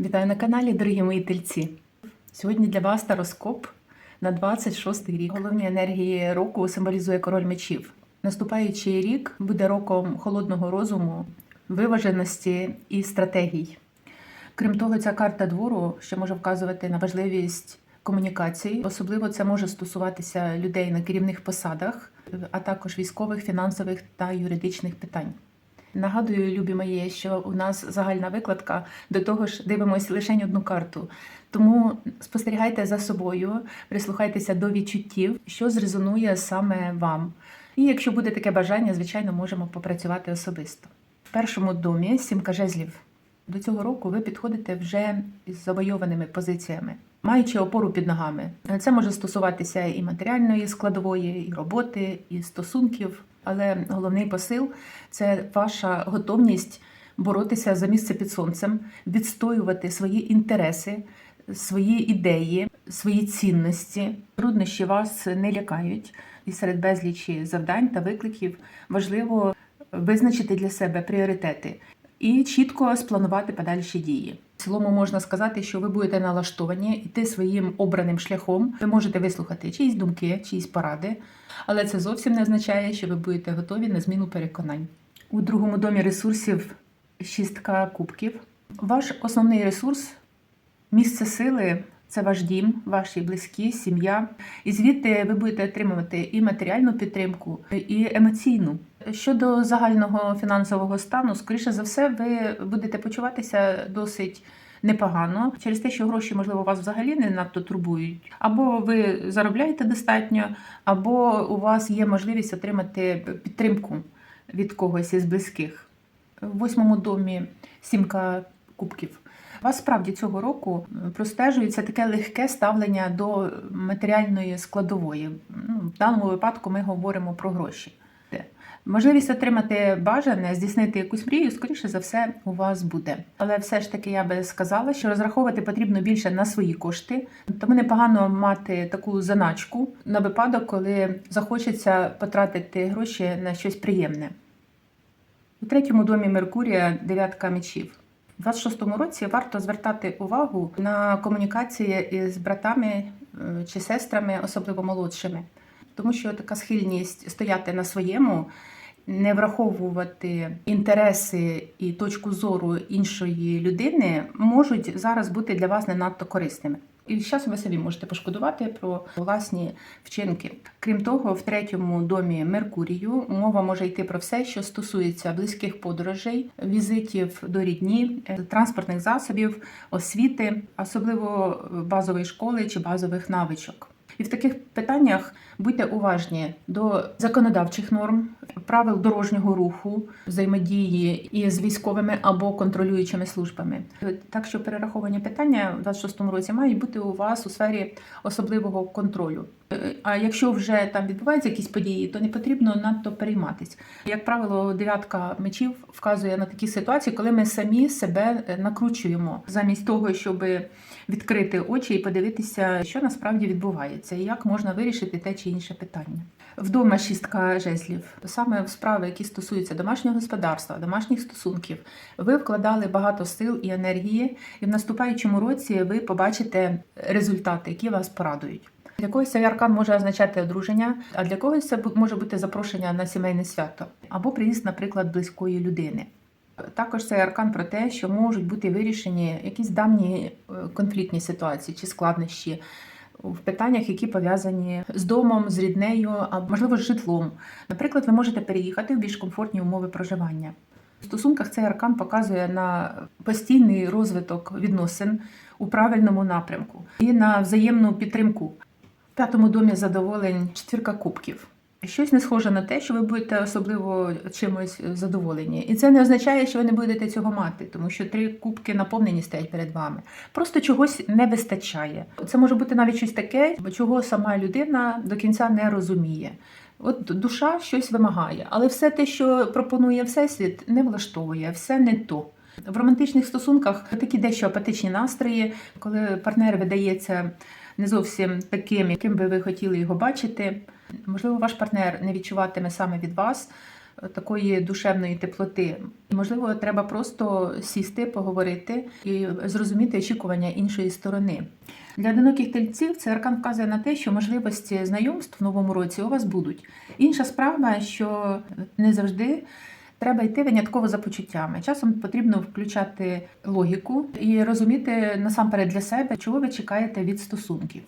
Вітаю на каналі, дорогі мої тельці. Сьогодні для вас тароскоп на 26 рік. Головні енергії року символізує король мечів. Наступаючий рік буде роком холодного розуму, виваженості і стратегій. Крім того, ця карта двору ще може вказувати на важливість комунікацій. Особливо це може стосуватися людей на керівних посадах, а також військових, фінансових та юридичних питань. Нагадую, любі мої, що у нас загальна викладка, до того ж дивимося лише одну карту. Тому спостерігайте за собою, прислухайтеся до відчуттів, що зрезонує саме вам. І якщо буде таке бажання, звичайно, можемо попрацювати особисто. В першому домі сімка жезлів. До цього року ви підходите вже із завойованими позиціями, маючи опору під ногами. Це може стосуватися і матеріальної складової, і роботи, і стосунків. Але головний посил це ваша готовність боротися за місце під сонцем, відстоювати свої інтереси, свої ідеї, свої цінності. Труднощі вас не лякають, і серед безлічі завдань та викликів важливо визначити для себе пріоритети і чітко спланувати подальші дії. Цілому можна сказати, що ви будете налаштовані йти своїм обраним шляхом. Ви можете вислухати чиїсь думки, чиїсь поради, але це зовсім не означає, що ви будете готові на зміну переконань. У другому домі ресурсів шістка кубків. Ваш основний ресурс місце сили. Це ваш дім, ваші близькі, сім'я. І звідти ви будете отримувати і матеріальну підтримку, і емоційну. Щодо загального фінансового стану, скоріше за все, ви будете почуватися досить непогано через те, що гроші, можливо, вас взагалі не надто турбують. Або ви заробляєте достатньо, або у вас є можливість отримати підтримку від когось із близьких. В восьмому домі сімка кубків. У Вас справді цього року простежується таке легке ставлення до матеріальної складової. Ну, В даному випадку ми говоримо про гроші. Можливість отримати бажане, здійснити якусь мрію, скоріше за все, у вас буде. Але все ж таки я би сказала, що розраховувати потрібно більше на свої кошти, тому непогано мати таку заначку на випадок, коли захочеться потратити гроші на щось приємне. У третьому домі Меркурія дев'ятка мечів. У 26-му році варто звертати увагу на комунікації із братами е, чи сестрами, особливо молодшими, тому що така схильність стояти на своєму, не враховувати інтереси і точку зору іншої людини можуть зараз бути для вас не надто корисними. І з часом ви собі можете пошкодувати про власні вчинки. Крім того, в третьому домі Меркурію мова може йти про все, що стосується близьких подорожей, візитів до рідні, е, транспортних засобів, освіти, особливо базової школи чи базових навичок. І в таких питаннях будьте уважні до законодавчих норм, правил дорожнього руху, взаємодії із військовими або контролюючими службами. Так що перераховані питання в 26-му році мають бути у вас у сфері особливого контролю. А якщо вже там відбуваються якісь події, то не потрібно надто перейматись. Як правило, дев'ятка мечів вказує на такі ситуації, коли ми самі себе накручуємо замість того, щоб відкрити очі і подивитися, що насправді відбувається, і як можна вирішити те чи інше питання. Вдома шістка жезлів, саме в справи, які стосуються домашнього господарства, домашніх стосунків, ви вкладали багато сил і енергії, і в наступаючому році ви побачите результати, які вас порадують. Для когось цей аркан може означати одруження, а для когось це може бути запрошення на сімейне свято або приїзд, наприклад, близької людини. Також цей аркан про те, що можуть бути вирішені якісь давні е, конфліктні ситуації чи складнощі в питаннях, які пов'язані з домом, з ріднею, а можливо з житлом. Наприклад, ви можете переїхати в більш комфортні умови проживання. В стосунках цей аркан показує на постійний розвиток відносин у правильному напрямку і на взаємну підтримку. В п'ятому домі задоволень четвірка кубків. Щось не схоже на те, що ви будете особливо чимось задоволені. І це не означає, що ви не будете цього мати, тому що три кубки наповнені стоять перед вами. Просто чогось не вистачає. Це може бути навіть щось таке, чого сама людина до кінця не розуміє. От душа щось вимагає, але все те, що пропонує всесвіт, не влаштовує, все не то. В романтичних стосунках такі дещо апатичні настрої, коли партнер видається не зовсім таким, яким би ви хотіли його бачити. Можливо, ваш партнер не відчуватиме саме від вас такої душевної теплоти. Можливо, треба просто сісти, поговорити і зрозуміти очікування іншої сторони. Для одиноких тельців цей аркан вказує на те, що можливості знайомств в новому році у вас будуть. Інша справа, що не завжди треба йти винятково за почуттями. Часом потрібно включати логіку і розуміти насамперед для себе, чого ви чекаєте від стосунків.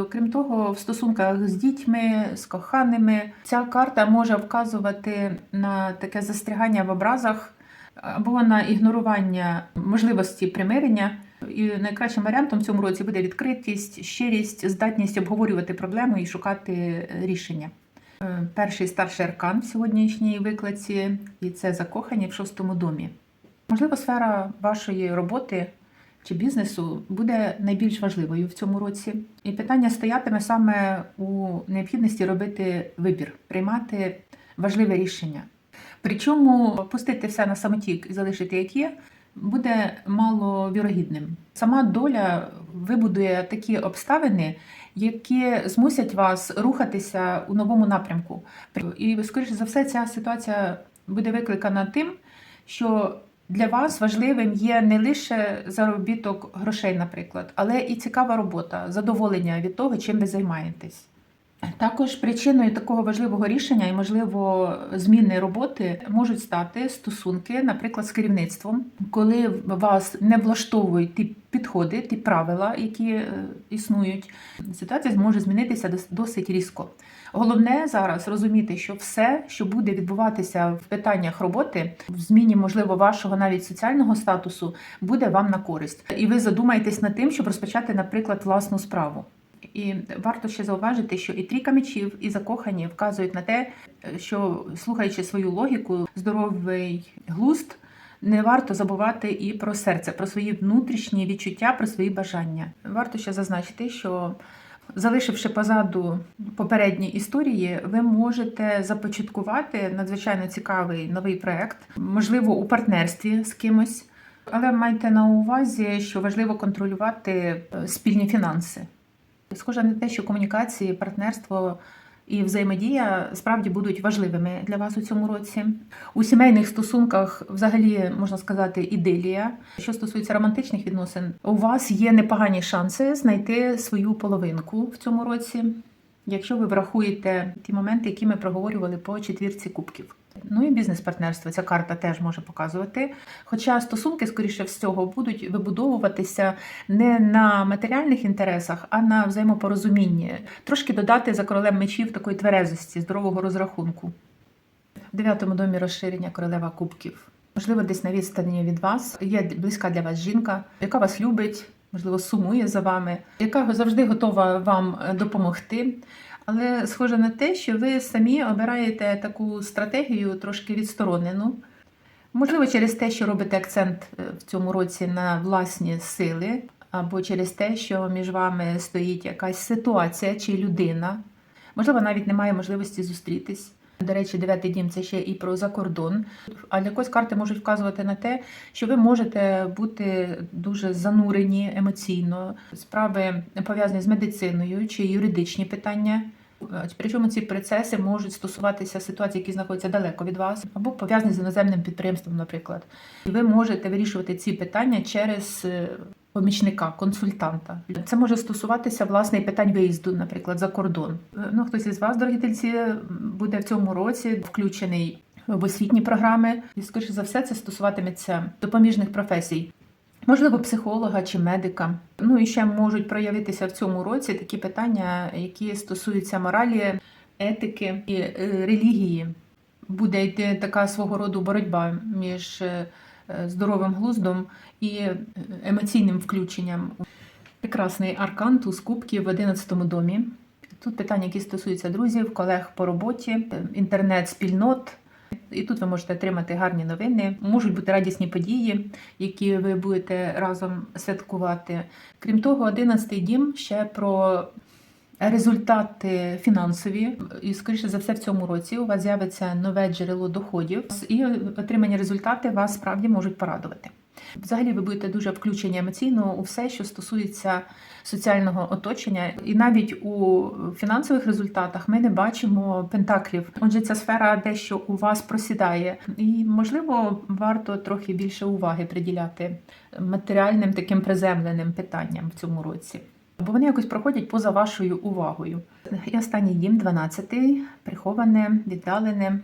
Окрім того, в стосунках з дітьми, з коханими, ця карта може вказувати на таке застрягання в образах або на ігнорування можливості примирення. І найкращим варіантом в цьому році буде відкритість, щирість, здатність обговорювати проблему і шукати рішення. Е, Перший старший аркан в сьогоднішній викладці, і це закохані в шостому домі. Можливо, сфера вашої роботи чи бізнесу буде найбільш важливою в цьому році. І питання стоятиме саме у необхідності робити вибір, приймати важливе рішення. Причому пустити все на самотік і залишити як є, буде маловірогідним. Сама доля вибудує такі обставини, які змусять вас рухатися у новому напрямку. І, скоріше за все, ця ситуація буде викликана тим, що для вас важливим є не лише заробіток грошей, наприклад, але і цікава робота, задоволення від того, чим ви займаєтесь. Також причиною такого важливого рішення і, можливо, зміни роботи можуть стати стосунки, наприклад, з керівництвом, коли вас не влаштовують ті підходи, ті правила, які е, існують, ситуація зможе змінитися досить різко. Головне зараз розуміти, що все, що буде відбуватися в питаннях роботи, в зміні, можливо, вашого навіть соціального статусу, буде вам на користь. І ви задумаєтесь над тим, щоб розпочати, наприклад, власну справу. І варто ще зауважити, що і трійка мечів, і закохані вказують на те, що слухаючи свою логіку, здоровий глузд, не варто забувати і про серце, про свої внутрішні відчуття, про свої бажання. Варто ще зазначити, що залишивши позаду попередні історії, ви можете започаткувати надзвичайно цікавий новий проект, можливо, у партнерстві з кимось. Але майте на увазі, що важливо контролювати е, спільні фінанси. Схоже на те, що комунікації, партнерство і взаємодія справді будуть важливими для вас у цьому році. У сімейних стосунках, взагалі, можна сказати, ідилія. Що стосується романтичних відносин, у вас є непогані шанси знайти свою половинку в цьому році, якщо ви врахуєте ті моменти, які ми проговорювали по четвірці кубків. Ну і бізнес-партнерство ця карта теж може показувати. Хоча стосунки, скоріше всього, будуть вибудовуватися не на матеріальних інтересах, а на взаємопорозумінні. Трошки додати за королем мечів такої тверезості, здорового розрахунку. В дев'ятому домі розширення королева кубків. Можливо, десь на відстані від вас є близька для вас жінка, яка вас любить, можливо, сумує за вами, яка завжди готова вам допомогти. Але схоже на те, що ви самі обираєте таку стратегію трошки відсторонену. Можливо, через те, що робите акцент е, в цьому році на власні сили, або через те, що між вами стоїть якась ситуація чи людина. Можливо, навіть немає можливості зустрітись. До речі, дев'ятий дім це ще і про закордон. А для когось карти можуть вказувати на те, що ви можете бути дуже занурені емоційно. Справи пов'язані з медициною чи юридичні питання. Е, Причому ці процеси можуть стосуватися ситуацій, які знаходяться далеко від вас, або пов'язані з іноземним підприємством, наприклад. І ви можете вирішувати ці питання через е, помічника, консультанта. Це може стосуватися власне питань виїзду, наприклад, за кордон. Е, Ну, хтось із вас, дорогі тельці, буде в цьому році включений в освітні програми, і скоріше за все, це стосуватиметься допоміжних професій. Можливо, психолога чи медика. Ну і ще можуть проявитися в цьому році такі питання, які стосуються моралі, етики і е, релігії. Буде йти така свого роду боротьба між е, здоровим глуздом і е, емоційним включенням. Прекрасний аркан туз кубків в 11 домі. Тут питання, які стосуються друзів, колег по роботі, інтернет-спільнот. І тут ви можете отримати гарні новини. Можуть бути радісні події, які ви будете разом святкувати. Крім того, 11 дім ще про результати фінансові. І, скоріше за все, в цьому році у вас з'явиться нове джерело доходів, і отримані результати вас справді можуть порадувати. Взагалі, ви будете дуже включені емоційно у все, що стосується соціального оточення, і навіть у фінансових результатах ми не бачимо пентаклів. Отже, ця сфера дещо у вас просідає, і можливо варто трохи більше уваги приділяти матеріальним таким приземленим питанням в цьому році. Бо вони якось проходять поза вашою увагою. І останній дім, 12-й, приховане, віддалене,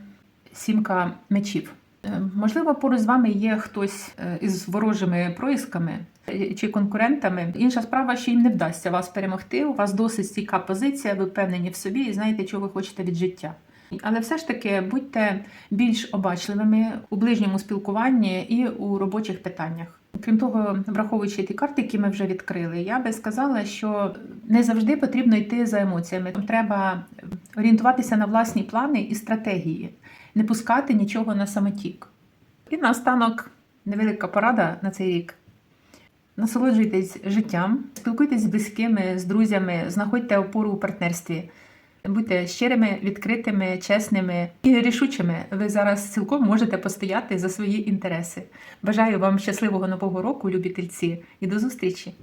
сімка мечів. Е, Можливо, поруч з вами є хтось е, із ворожими проїсками е, чи конкурентами. Інша справа, що їм не вдасться вас перемогти. У вас досить стійка позиція, ви впевнені в собі і знаєте, чого ви хочете від життя. Але все ж таки будьте більш обачливими у ближньому спілкуванні і у робочих питаннях. Крім того, враховуючи ті карти, які ми вже відкрили, я би сказала, що не завжди потрібно йти за емоціями. Треба орієнтуватися на власні плани і стратегії, не пускати нічого на самотік. І наостанок невелика порада на цей рік. Насолоджуйтесь життям, спілкуйтесь з близькими, з друзями, знаходьте опору у партнерстві. Будьте щирими, відкритими, чесними і рішучими. Ви зараз цілком можете постояти за свої інтереси. Бажаю вам щасливого нового року, любі тельці, і до зустрічі!